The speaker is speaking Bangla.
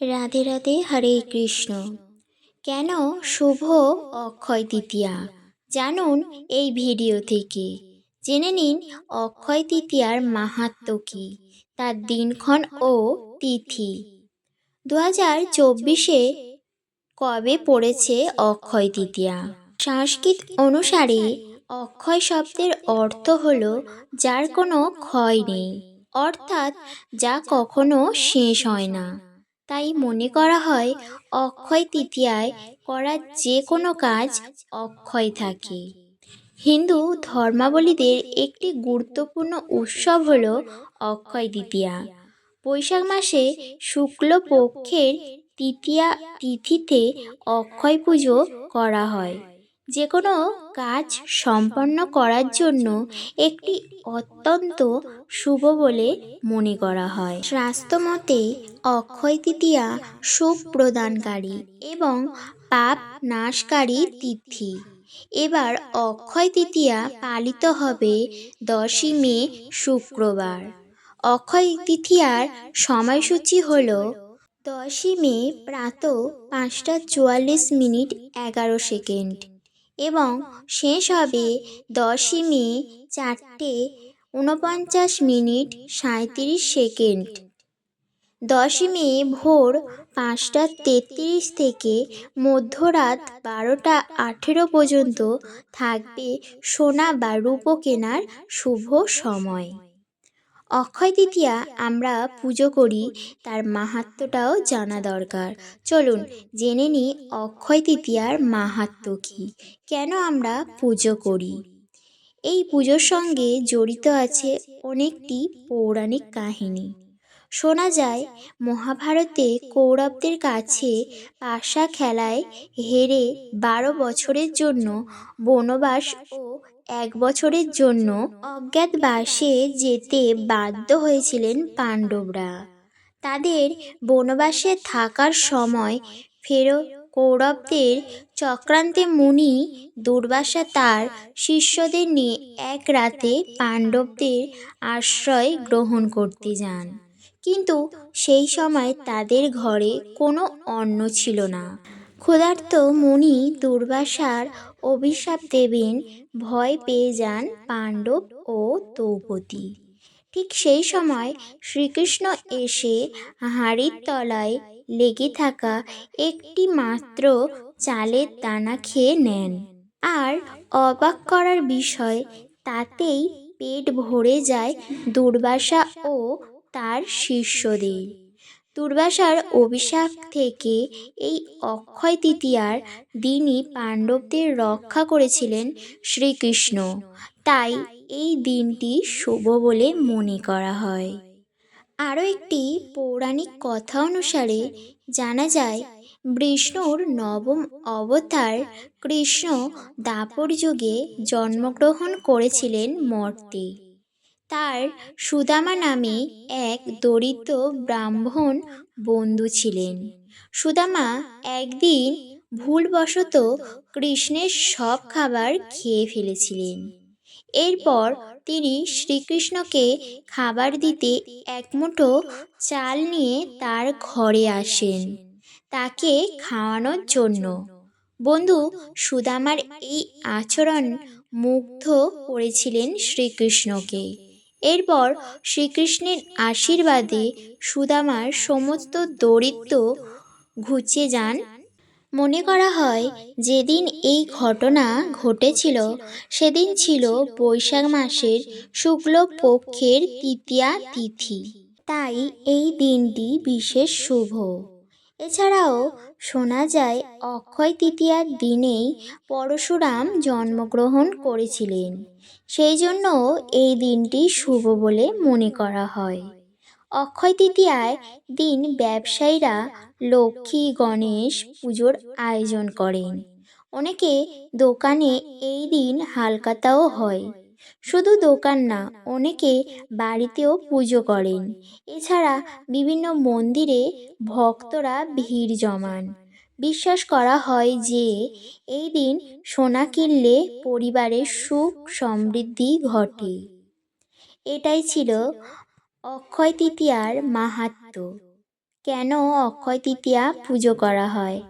রাধে রাধে হরে কৃষ্ণ। কেন শুভ অক্ষয় তৃতীয়া? জানুন এই ভিডিও থেকে। জেনে নিন অক্ষয় তৃতীয়ার মাহাত্ম কী, তার দিনক্ষণ ও তিথি। দু হাজার চব্বিশে কবে পড়েছে অক্ষয় তৃতীয়া? সংস্কৃত অনুসারে অক্ষয় শব্দের অর্থ হল যার কোনো ক্ষয় নেই, অর্থাৎ যা কখনো শেষ হয় না। তাই মনে করা হয়, অক্ষয় তৃতীয়ায় করা যে কোনো কাজ অক্ষয় থাকে। হিন্দু ধর্মাবলীদের একটি গুরুত্বপূর্ণ উৎসব হল অক্ষয় তৃতীয়া। বৈশাখ মাসে শুক্লপক্ষের তৃতীয়া তিথিতে অক্ষয় পুজো করা হয়। যে কোনো কাজ সম্পন্ন করার জন্য একটি অত্যন্ত শুভ বলে মনে করা হয়। স্বাস্থ্যমতে অক্ষয় তৃতীয়া সুখ প্রদানকারী এবং পাপ নাশকারী তিথি। এবার অক্ষয় তৃতীয়া পালিত হবে দশই মে শুক্রবার। অক্ষয় তৃতীয়ার সময়সূচি হল দশই মে প্রাত পাঁচটা চুয়াল্লিশ মিনিট এগারো সেকেন্ড। এবং শেষ হবে দশই মে চারটে ঊনপঞ্চাশ মিনিট সাঁত্রিশ সেকেন্ড। দশই মে ভোর পাঁচটা তেত্রিশ থেকে মধ্যরাত বারোটা আঠেরো পর্যন্ত থাকবে সোনা বা রূপো কেনার শুভ সময়। অক্ষয় তৃতীয়া, আমরা পুজো করি, তার মাহাত্ম্যটাও জানা দরকার। চলুন, জেনে নিই অক্ষয় তৃতীয়ার মাহাত্ম্য কী। কেন আমরা পুজো করি? এই পুজোর সঙ্গে জড়িত আছে অনেকটি পৌরাণিক কাহিনী। শোনা যায়, মহাভারতে কৌরবদের কাছে পাশা খেলায় হেরে বারো বছরের জন্য, বনবাস ও এক বছরের জন্য অজ্ঞাতবাসে যেতে বাধ্য হয়েছিলেন পাণ্ডবরা। তাদের বনবাসে থাকার সময় ফেরো কৌরবদের চক্রান্তে মুনি দুর্বাসা তার শিষ্যদের নিয়ে এক রাতে পাণ্ডবদের আশ্রয় গ্রহণ করতে যান। কিন্তু সেই সময় তাদের ঘরে কোনো অন্ন ছিল না। ক্ষুধার্ত মুনি দুর্বাসার অভিশাপ দেবেন ভয় পেয়ে যান পাণ্ডব ও দ্রৌপদী। ঠিক সেই সময় শ্রীকৃষ্ণ এসে হাঁড়ির তলায় লেগে থাকা একটি মাত্র চালের দানা খেয়ে নেন আর অবাক করার বিষয়, তাতেই পেট ভরে যায় দুর্বাসা ও তার শিষ্যদের। দুর্বাসার অভিশাপ থেকে এই অক্ষয় তৃতীয়ার দিনই পাণ্ডবদের রক্ষা করেছিলেন শ্রীকৃষ্ণ। তাই এই দিনটি শুভ বলে মনে করা হয়। আরও একটি পৌরাণিক কথা অনুসারে জানা যায়, বিষ্ণুর নবম অবতার কৃষ্ণ দাপর যুগে জন্মগ্রহণ করেছিলেন মর্তে। তার সুদামা নামে এক দরিদ্র ব্রাহ্মণ বন্ধু ছিলেন। সুদামা একদিন ভুলবশত কৃষ্ণের সব খাবার খেয়ে ফেলেছিলেন। এরপর তিনি শ্রীকৃষ্ণকে খাবার দিতে এক মুঠো চাল নিয়ে তার ঘরে আসেন, তাকে খাওয়ানোর জন্য। বন্ধু সুদামার এই আচরণ মুগ্ধ করেছিলেন শ্রীকৃষ্ণকে। এরপর শ্রীকৃষ্ণের আশীর্বাদে সুদামার সমস্ত দরিদ্র ঘুচে যান। মনে করা হয়, যেদিন এই ঘটনা ঘটেছিল, সেদিন ছিল বৈশাখ মাসের শুক্লপক্ষের তৃতীয়া তিথি। তাই এই দিনটি বিশেষ শুভ। এছাড়াও শোনা যায়, অক্ষয় তৃতীয়ার দিনেই পরশুরাম জন্মগ্রহণ করেছিলেন। সেই জন্য এই দিনটি শুভ বলে মনে করা হয়। অক্ষয় তৃতীয়ার দিন ব্যবসায়ীরা লক্ষ্মী গণেশ পুজোর আয়োজন করেন। অনেকে দোকানে এই দিন হালকাতাও হয়। শুধু দোকান না, অনেকে বাড়িতেও পুজো করেন। এছাড়া বিভিন্ন মন্দিরে ভক্তরা ভিড় জমান। বিশ্বাস করা হয় যে, এই দিন সোনা কিনলে পরিবারের সুখ সমৃদ্ধি ঘটে। এটাই ছিল অক্ষয় তৃতীয়ার মাহাত্ম্য। কেন অক্ষয় তৃতীয়া পুজো করা হয়?